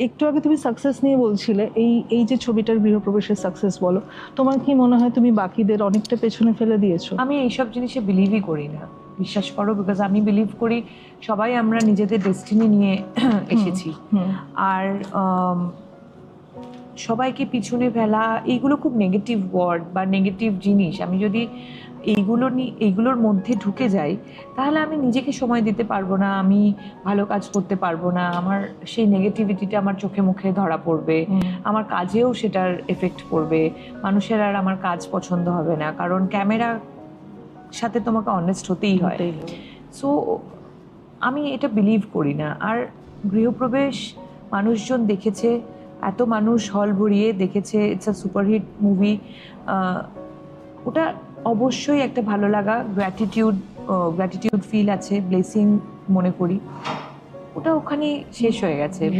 একটু আগে তুমি সাকসেস নিয়ে বলছিলে এই এই যে ছবিটার গৃহপ্রবেশের সাকসেস বলো তোমার কি মনে হয় তুমি বাকিদের অনেকটা পেছনে ফেলে দিয়েছ? আমি এইসব জিনিসে বিলিভই করি না। বিশ্বাস করো বিকজ আমি বিলিভ করি সবাই আমরা নিজেদের ডেস্টিনি নিয়ে এসেছি। আর উম, সবাইকে পিছনে ফেলা এইগুলো খুব নেগেটিভ ওয়ার্ড বা নেগেটিভ জিনিস। আমি যদি এইগুলো নিয়ে এইগুলোর মধ্যে ঢুকে যাই তাহলে আমি নিজেকে সময় দিতে পারব না আমি ভালো কাজ করতে পারব না। আমার সেই নেগেটিভিটিটা আমার চোখে মুখে ধরা পড়বে। আমার কাজেও সেটার এফেক্ট পড়বে। মানুষের আর আমার কাজ পছন্দ হবে না। কারণ ক্যামেরা সাথে তোমাকে অনেস্ট হতেই হয়। সো আমি এটা বিলিভ করি না। আর গৃহপ্রবেশ মানুষজন দেখেছে এত মানুষ হল ভরিয়ে দেখেছে ইটস আ সুপারহিট মুভি ওটা অবশ্যই একটা ভালো লাগা গ্র্যাটিটিউড গ্র্যাটিটিউড ফিল আছে ব্লেসিং মনে করি। ওটা ওখানে শেষ হয়ে গেছে।